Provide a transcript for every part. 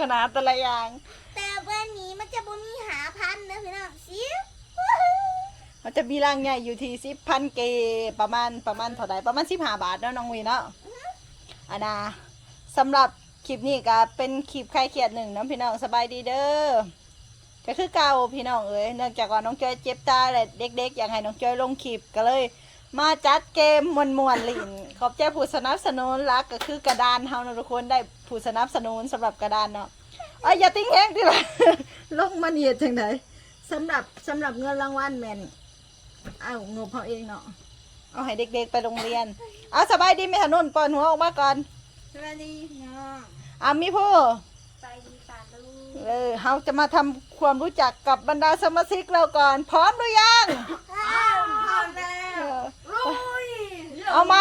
ขนาดแต่ละอย่าง แต่วันนี้มันจะบ่มีหาพันนะพี่น้องซิวมันจะมีรังใหญ่อยู่ที่สิบพันเกประมาณประมาณเท่าไหร่ประมาณสิบห้าบาทเนาะน้องวีเนาะอันนะสำหรับคลิปนี้ก็เป็นคลิปใครเขียดหนึ่งน้องพี่น้องสบายดีเด้อก็คือเก่าพี่น้องเอ้ยเนื่องจากว่าน้องจอยเจ็บตาและเด็กๆ อยากให้น้องจอยลงคลิปก็เลย มาจัดเกมมวนมวนๆลินขอบใจผู้สนับสนุนรักก็คือกระดานเฮานะทุกคนได้ผู้สนับสนุนสำหรับกระดานเนาะเอ้ยอย่าติ้งแห้งดิล่ะ ลงมาเนียดจังไดสำหรับสำหรับเงินรางวัลแมนเอางบเขาเองเนาะเอาให้เด็กๆไปโรงเรียน เอาสบายดีไหมถนนเปิดหัวออกมาก่อนสวัสดีพี่น้องอามีผู้ ไปดีป่าลูกเออเราจะมาทำความรู้จักกับบรรดาสมาชิกเราก่อน พร้อมหรือยัง เอาไหม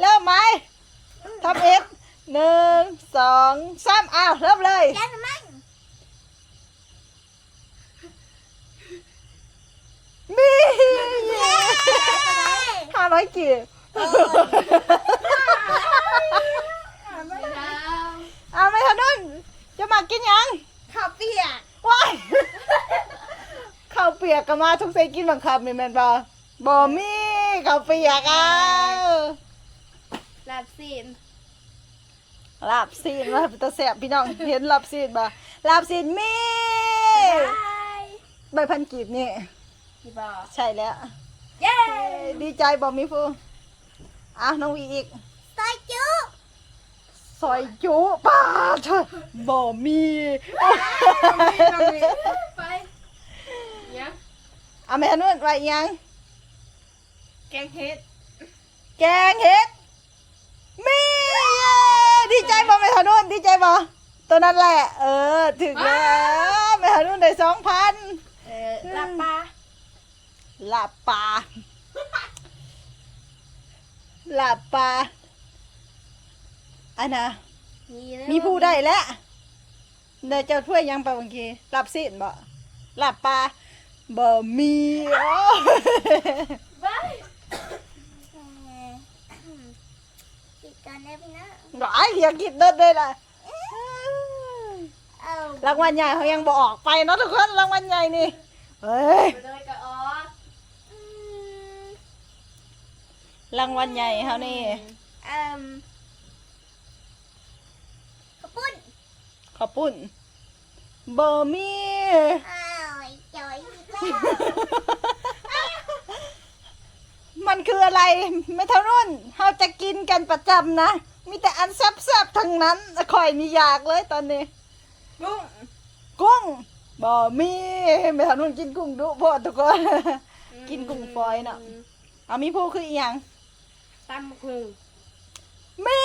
เริ่มไหมทำเอ็ดหนึ่งสองสามอ้าวเริ่มเลยแกนมันมีห้าร้อยกี่เอาไหมถนนจะมากินยังข้าวเปียกว้ายข้าวเปียกก็มาทุกเซกินบังคับมีแมนบอบ่มีข้าวเปียกอะ ลาบซีนลาบซีนว่าเป็นตาแสบพี่น้องเห็นลาบซีนบ่ลาบซีนมีบายใบพันกีบนี่พี่บอใช่แล้ว เย้ดีใจบ่มีฟูอะน้องวีอีกซอยจุซอยจุป้าเธอบ่มีไปยังเอาแม่นุ่นไว้อีกยัง แกงเห็ด แกงเห็ดมีเย้ ดีใจบ่แม่ทนุ่นดีใจบ่ตัวนั้นแหละ เออถึงแล้วแม่ทนุ่นได้สองพันเออลาบปลาลาบปลาลาบปลาอันน่ะมีผู้ได้แล้วเดี๋ยวเจ้าถ้วยยังไปบางทีลาบสิ้นบ่ลาบปลาบ่มีโอ้ ไปติดกันได้พี่นะหลายอย่าคิดเดินเลยล่ะเอารางวัลใหญ่เขายังบออกไปเนาะทุกคนรางวัลใหญ่นี่เฮ้ยไปเลยกับออสอืมรางวัลใหญ่เขานี่เอ่มขอบคุณขอบปุ่นเบอร์มีอ้าวไอ้จอยอีกแล้ว มันคืออะไรไม่เท่ารุ่นเขาจะกินกันประจำนะ มีแต่อันแซ่บๆทั้งนั้นข่อยนี่อยากเลยตอนนี้ กุ้งกุ้งบอมีไม่เท่ารุ่นกินกุ้งดุพอทุกคนกินกุ้งฝอยเนาะเอามีผู้คืออีหยังตำคือมี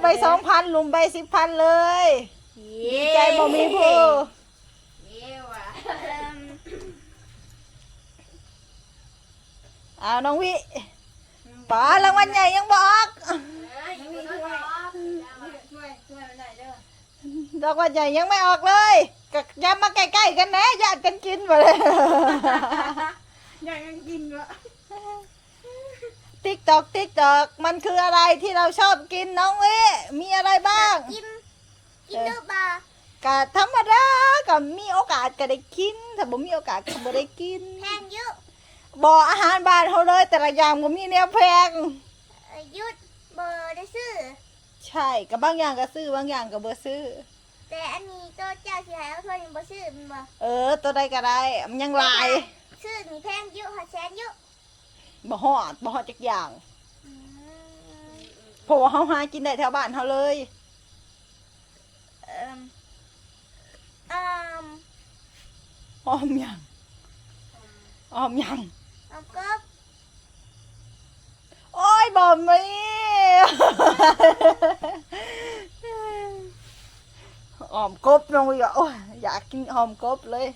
ใบสองพันลุมใบสิบพันเลย ดีใจบ่มีผู้ เย้ว่ะ เอาน้องวิป๋ารางวัลใหญ่ยังบอกไม่มีถ้วยถ้วยถ้วยไม่ได้เด้อรางวัลใหญ่ยังไม่ออกเลยก็อย้ำมาใกล้ๆกันนะญาติกันกินไปเลยอยากยังกินวะติ๊กตอกติ๊กตอกมันคืออะไรที่เราชอบกินน้องวิมีอะไรบ้างกินกินเด้อบากะธรรมดาก็มีโอกาสก็ได้กิน ถ้าบ่มีโอกาสก็บ่ได้กินแพงเยอะ บ่อาหารบ้านเขาเลย แต่ละอย่างก็มีแนวแพง เอ่อหยุดเบอร์ได้ซื้อ ใช่กับบางอย่างก็ซื้อบางอย่างก็บ่ซื้อ แต่อันนี้ตัวเจ้าสิหายเอาถ้วยยังบ่ซื้อมันบ่เออ ตัวใดก็ได้มันยังหลายซื้อนี่แพงเยอะหาแสนเยอะบ่ฮอดบ่ฮอดจักอย่างอืมเพราะว่าเฮาหากินได้แถวบ้านเฮาเลย เอ่มเอ่ม อ้อมหยังอ้อมหยัง เอาก็โอ้ยบ่มีอ้อมกบน้องวิว่าโอ้ยอยากกินอ้อมกบเลย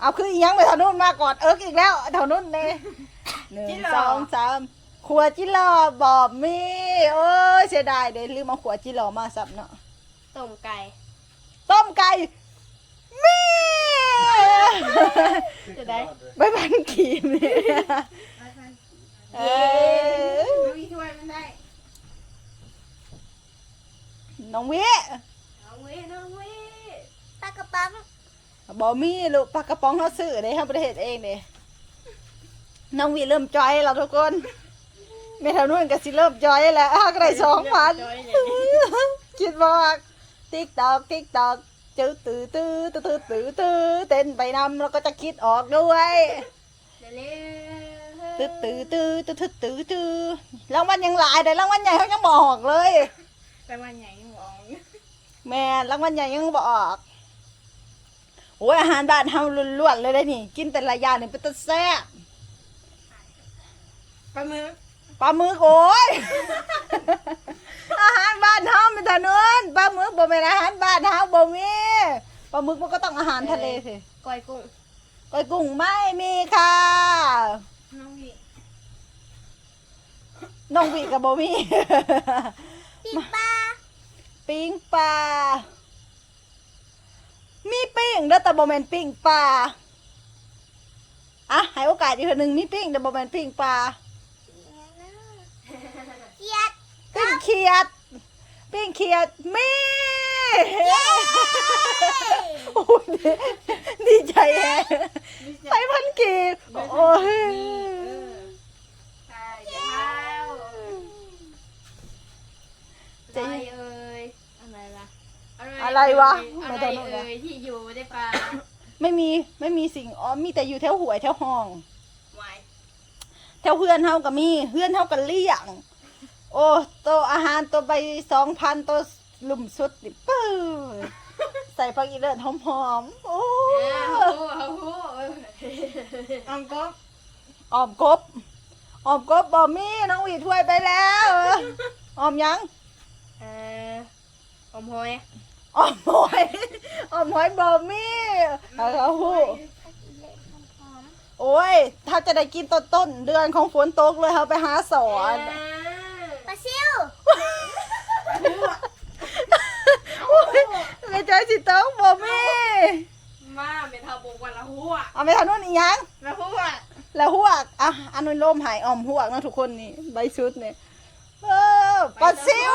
เอาคืออีหยังไปทางนู้นมาก่อนเอิกอีกแล้วแถวนู้นเน่หนึ่งสองสามขวดจิรอบอบมีโอ้ยเสียดายเดี๋ยวลืมเอาขวดจิรอมาสับเนาะต้มไก่ ต้มไก่มี จะได้ไม่พันขีมเนี่ยเอ้ยมีถ้วยมันได้น้องวิเอาเว้ยน้องเว้ยกระป๋องบ่มีลูกปลากระป๋องเขาซื้อเด้เขาประเทศเองเด้น้องวีเริ่มจอยแล้วทุกคนแม่ทานุ่นก็สิเริ่มจอยแล้วอ้าวก็ได้สองพันคิดบอกติ๊กตอกติ๊กตอก จื้อตื้อตื้อตื้อตื้อตื้อตื้อเต้นไปนำแล้วก็จะคิดออกด้วยเร็วตื้อตื้อตื้อตื้อตื้อตื้อตื้อรางวัลยังหลายแต่รางวัลใหญ่เขายังบอกเลยแต่วันใหญ่ยังมองแม่รางวัลใหญ่ยังบอกโอ้ยอาหารบ้านเฮาล้วนๆเลยได้นี่ กินแต่ละอย่างนี่เป็นตะแซ่บปลาหมึกปลาหมึกโอ้ย อาหารบ้านเฮาเป็นถนนปลาหมึกบ่แม่นอาหารบ้านเฮาบ่มีปลาหมึกมันก็ต้องอาหารทะเลสิก้อยกุ้งก้อยกุ้งไม่มีค่ะน้องวีน้องวีกับบ่มีปีปลาปิ้งปลามีปิ้งเด้อแต่บ่แม่นปิ้งปลาอะให้โอกาสอีกเทื่อหนึงมีปิ้งแต่บ่แม่นปิ้งปลา เกียด ปิ้งเขียด ปิ้งเขียดมีโอ้ยดีใจแฮะไปพันกีบโอ้ยใช่เจ้าใจเอ่ยอะไรล่ะอะไรวะอะไม่ไรได้เอ่ยที่อยู่ในป่าไม่มีไม่มีสิ่งอ๋อมีแต่อยู่แถวหวยแถวห้องไว้แถวเพื่อนเฮาก็มีเพื่อนเฮาก็เลี้ยง โอ้โตวอาหารตัวไปสองพันตัวลุ่มสุดนี่ปื้อใส่ผักอีเลิศหอมๆโอ้เอาหูเอาหูอังก๊กออมกบออมกบบอมีน้องหวีถ้วยไปแล้วออมยังเอ่ออมหอยออมหอยออมหอยบอมีเอาเขาหูโอ้ย ถ้าจะได้กินต้นต้นๆเดือนของฝนตกเลยเขาไปหาสอนปลาซิวโอ้ย ไม่ใจสิต้องบอมีมาเมทาบกวันละหัวเอาไปทำนู่นอีกยัง ละหัวแล้วหวกอะอันนู้นลมหายออมหวกนะทุกคนนี่ใบชุดเนี่ยเออปลาซิว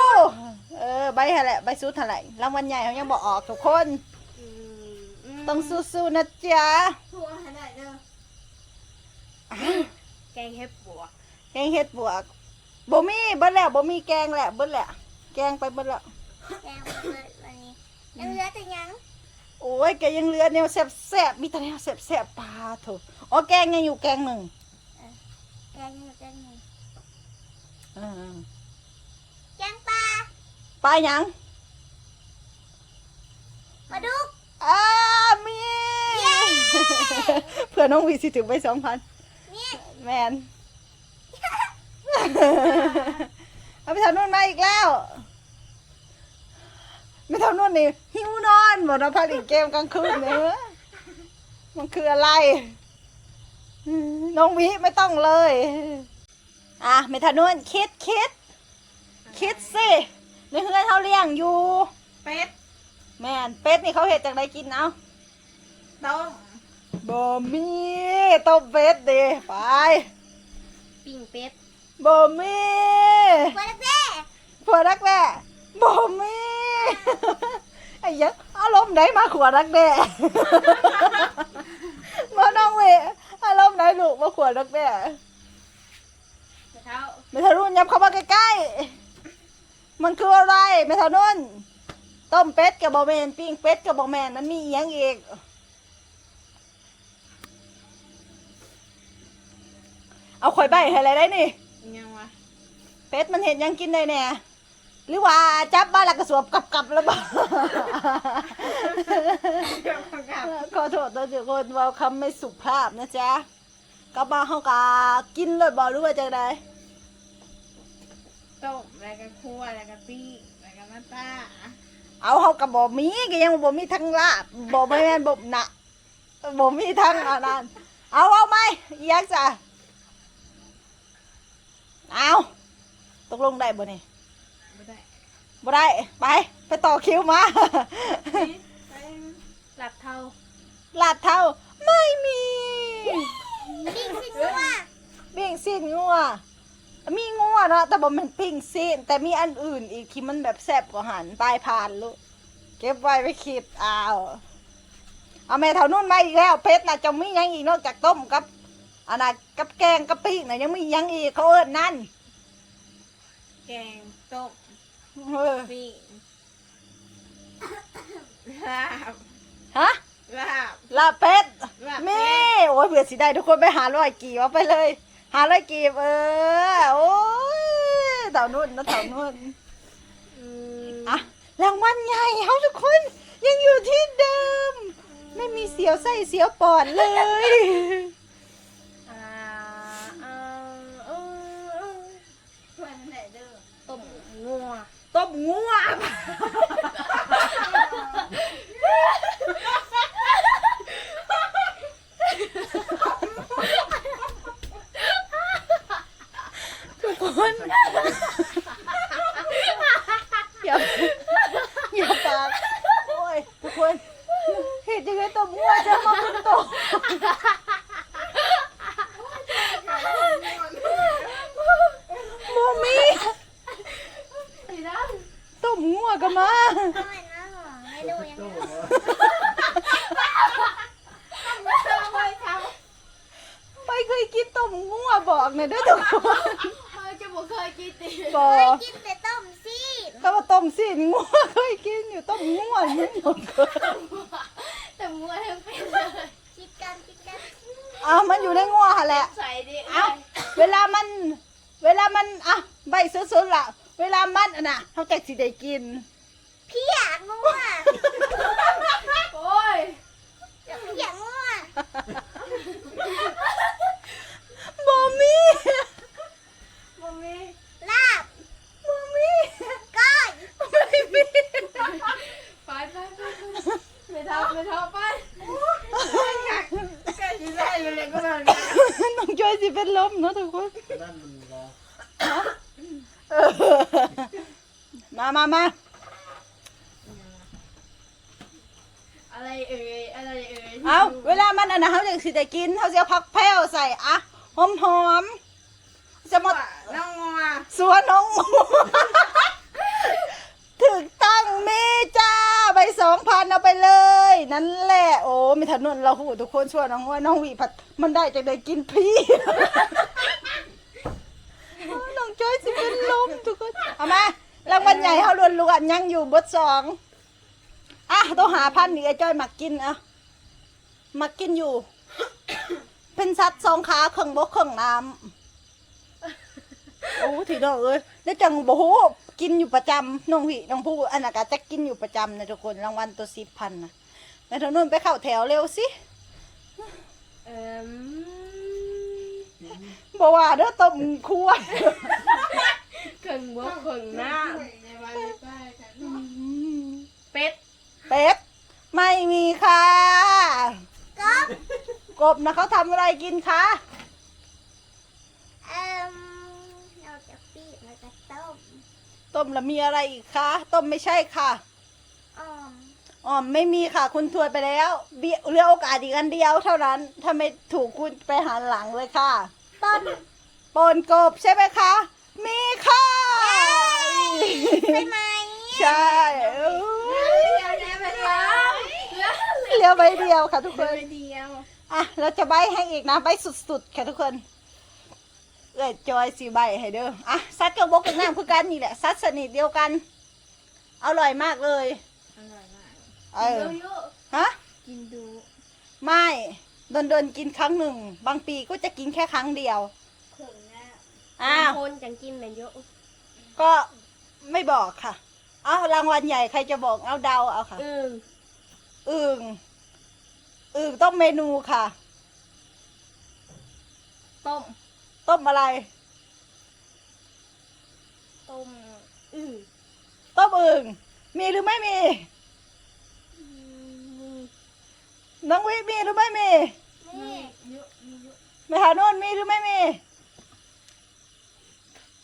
เออใบอะไรใบชุดเท่าไหร่รางวัลใหญ่เขายังบอกออกทุกคน ต้องสู้ๆนะจ๊ะหัวขนาดเด้อแกงเห็ดบัวแกงเห็ดบวกบ่มีเบิ้แล้วบ่มีแกงแหละเบิ้แหละ แกงไปเบิ้แล้วแกงเบิดวันนี้ยังเหลือแต่ยังโอ้ยแกยังเหลือแนวแซ่บๆมีแต่แนวแซ่บๆปลาโถอ๋อแกงยังอยู่แกงหนึ่งแกงอยู่แกงหนึ่งเออแกงปลาปลาหยังปลาดุกอ้ามีเพื่อนน้องวีสิถึงไปสองพันนี่แมนเอาไปทำนู่นมาอีกแล้ว ไม่ทำนู่นนี่หิวนอนหมดแล้วพักอีกเกมกลางคืนเนี่ยมันคืออะไรน้องวิไม่ต้องเลย อะไม่ทำนู่นคิดคิด คิดสิในเฮือนเขาเลี้ยงอยู่ เป็ด แม่นเป็ดนี่เขาเห็ดจากไหนกินเอาต้มบ่มีต้มเป็ดเด้ไปปิ้งเป็ดบ่มีปลาแม่ขวดรักแด้บ่มี ไอ้ยังอารมณ์ไหนมาขวดรักแด้มาน้องเวอารมณ์ไหนลูกมาขวดรักแด้เท้าไม่ทะรุ่นยับเข้ามาใกล้ๆมันคืออะไรไม่ทะนุ่นต้มเป็ดกับบ่แมนปิ้งเป็ดกับบ่แมนมันมีอีหยังอีกเอาข่อยใบให้อะไรได้นี่ยังวะเป็ดมันเห็นยังกินได้แน่ หรือว่าจับบ้านและกระสวบกลับกลับแล้วบ้าขอโทษตัวทุกคนเว่าคำไม่สุภาพนะจ๊ะกลับมาเขากากินเลยบอรู้ว่าจะได้ต้มแล้วก็คั่วแล้วก็ปิ้งแล้วก็น้ำตาเอาเขากับบอมีก็ยังบอมีทั้งลาบบอไม่แม่นบหนะบอมีทั้งอันนั้นเอาเอาไหมอีหยักจ้ะเอาตกลงได้บ่นี่ไม่ได้ บ่ได้ ไป ไปต่อคิวมา หลับเท่าลาดเท่าไม่มีปิ้งสิงัวปิ้งซีนงัว มีงัวเนาะแต่บ่แมันปิ้งซีนแต่มีอันอื่นอีกที่มันแบบแซ่บกว่าหันปลายผ่านลูกเก็บไว้ไปคิดเอาเอาแม่เท่านุ่นมาอีกแล้วเพชรน่ะจะมีหยังอีกนอกจากต้มกับอันน่ะกับแกงกะปิน่ะยังมีหยังอีกเขาเอิ้นนั่น แกงต้ม เออปิ้งลาบฮะลาบ ลาบเป็ดลาบมีโอ้ยเผื่อสิได้ทุกคนไปหาร้อยกีบเอาไปเลย หาร้อยกีบเออโอ้ยเต่านุ่นนะเต่านุ่นอืมอะรางวัลใหญ่เขาทุกคนยังอยู่ที่เดิม ไม่มีเสียวไส้เสียวปอดเลย อ่าเอาเอาเอาช่วยมันหน่อยเด้อต้มงัว ต้มงัวทุกคนอย่าอย่าปากโอ้ยทุกคน เห็นยังไงต้มงัวจะมาเป็นต้มโมมี สีดำ ต้มงัวกันมา ทำไมนะหรอไม่ดูยังไงไม่เคยทำ ไม่เคยกินต้มงัวบอกหน่อยเด้วยทุกคน เออจะบอกเคยกินติ บอก กินแต่ต้มซีด ก็ว่าต้มซีนงัวเคยกินอยู่ต้มงัวนี่หมดเลย แต่มัวทั้งเป็นเลยคิดกันคิดกันเอามันอยู่ในงัวหั่นแหละ ใส่ดิเอาเวลามัน เวลามันอะใบสุดๆล่ะ เวลามันอะนะเขาจะสิได้กินพี่อยากงัวโอ้ยพี่อยากงัวบอมีมัมมี่ลาบบอมีก้อยไม่มี ไปไปไปไม่ทำไม่ทำไปแกจะได้เลยก็ได้น้องจอยสิเป็นลมเนาะทุกคนนั่นมันรอมามามาอะไรเอ่ยอะไรเอ่ยเอาเวลามันอะนะเขาจะสิได้กินเขาจะเอาผักแพรวใส่อะหอมหอมจะมาน้องงัวสวน้องหมูถึกตั้งเมจ้า ใบสองพันเอาไปเลย นั่นแหละโอ้ไม่ทันนนเราหูทุกคนช่วนน้องว่าน้องวีผัดมันได้จะได้กินพี่น้องจ้อยสิเป็นลมทุกคนเอามารางวัลใหญ่เขาล้วนๆยังอยู่บดสองอะต้องหาพันนี่ไอ้จ้อยมักกินอะมักกินอยู่ เป็นสัตว์สองขาเครื่องบกเครื่องน้ำโอ้ถีดอกเอ้ยแล้วจังบโห กินอยู่ประจำน้องพี่น้องผู้อันนั้นก็จะกินอยู่ประจำนะทุกคนรางวัลตัวสิบพันนะแม่ทางนู้นไปเข้าแถวเร็วสิเอ่มบอกว่าเด้อต้มคั่วเข่งบวกเข่งหน้าเป็ดเป็ดไม่มีค่ะก๊อบกบนะเขาทำอะไรกินคะ เอ่มเราจะปีกเราจะต้ม ต้มแล้วมีอะไรอีกคะ ต้มไม่ใช่ค่ะอ่อมอ๋อไม่มีค่ะ คุณทวนไปแล้วเบี้ยเหลือโอกาสอีกอันเดียวเท่านั้น ถ้าไม่ถูกคุณไปหันหลังเลยค่ะ ต้นปนกบใช่ไหมคะ มีค่ะ ใช่ไหมใช่เอ้ยเดี๋ยวเดี๋ยวไปเดี๋ยวแล้วเหลือใบเดียวค่ะทุกคนไปเดียว อะ เราจะใบให้อีกนะใบสุดๆ ค่ะทุกคน เอ้ยจอยสีใบให้เด้ออะซัดกับบกกับน้ำคือกันนี่แหละซัดสนิทเดียวกันอร่อยมากเลย อร่อยมากเออดูยุฮะกินดูไม่เดินเดินๆกินครั้งหนึ่ง บางปีก็จะกินแค่ครั้งเดียวเข่งหน้าอ้าวคนจังกินเหมือนเยอะก็ไม่บอกค่ะ เอารางวัลใหญ่ใครจะบอกเอาเดาเอาค่ะอืมอึ่งอึ่งต้องเมนูค่ะ ต้ม ต้มอะไร ต้มอืมต้มอึ่งมีหรือไม่มีอืมน้องวิมีหรือไม่มีมีเยอะมีเยอะแม่หาโน่นมีหรือไม่มี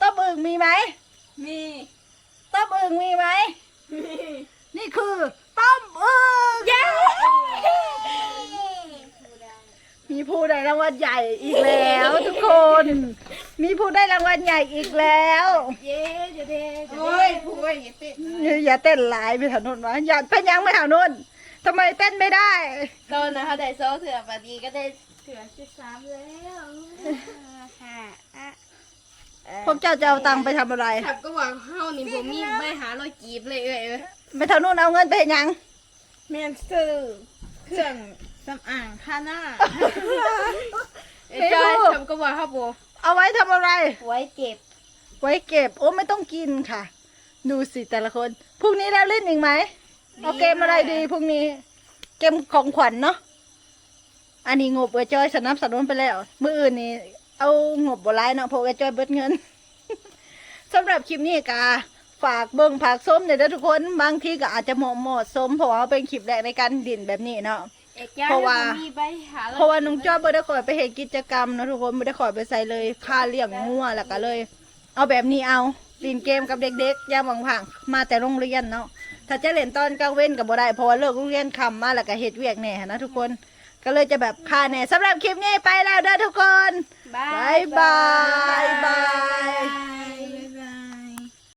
ต้มอึ่งมีไหม มี ต้มอึ่งมีไหม มี นี่คือ ต้มอึ่งเย้ มีผู้ได้รางวัลใหญ่อีกแล้วทุกคน มีผู้ได้รางวัลใหญ่อีกแล้ว เย้เดี๋ยวเดี๋ยวโอ้ยผู้ว่าอย่าเต้นอย่าอย่าเต้นหลายไปถนนวะอย่าเป็นยังไม่ถนนทำไมเต้นไม่ได้ ตอนนะเขาได้โซ่เถื่อปดีก็ได้เถื่อสิบสามแล้วค่ะอะพวกเจ้าจะเอาตังค์ไปทำอะไรขับก็หวังเฮานี่ผมมีไม่หาร้อยกีบเลยเอ้ยเอ้ยไปเท่านู้นเอาเงินไปเห็นยังแมนซื้อเครื่อง สำอางทาหน้าไอ้จอยขับก็หวังครับโบเอาไว้ทำอะไร ไว้เก็บ ไว้เก็บ โอ้ไม่ต้องกินค่ะ ดูสิแต่ละคนพรุ่งนี้เราเล่นอีกไหมเอาเกมอะไรดีพรุ่งนี้ เกมของขวัญเนาะอันนี้งบเอจอยสนับสนุนไปแล้วมืออื่นนี่เอางบบร้ายเนาะเพราะเอจอยเบิดเงินสำหรับคลิปนี้กาฝากเบิ่งผักส้มเนี่อยเด้อทุกคนบางทีก็อาจจะเหมาะเหมาะสมเพราะว่าเป็นคลิปแรกในการดินแบบนี้เนาะ เอกจ้อยเพราะว่าผมมีใบหาเพราะว่าน้องจ้อยบ่ได้ขอยไปเห็นกิจกรรมเนาะทุกคนบ่ได้ขอยไปใส่เลยค่าเลี้ยงงัวแล้วก็เลย เอาแบบนี้เอาเล่นเกมกับเด็กๆยามว่างๆมาแต่โรงเรียนเนาะถ้าจะเล่นตอนกลางเว้นก็บ่ได้เพราะว่าเลิกโรงเรียนค่ำมาแล้วก็เฮ็ดเวียกแหน่นะทุกคนก็เลยจะแบบค่าแหน่สำหรับคลิปนี้ไปแล้วเด้อทุกคนบาบ๊ายยบายบาย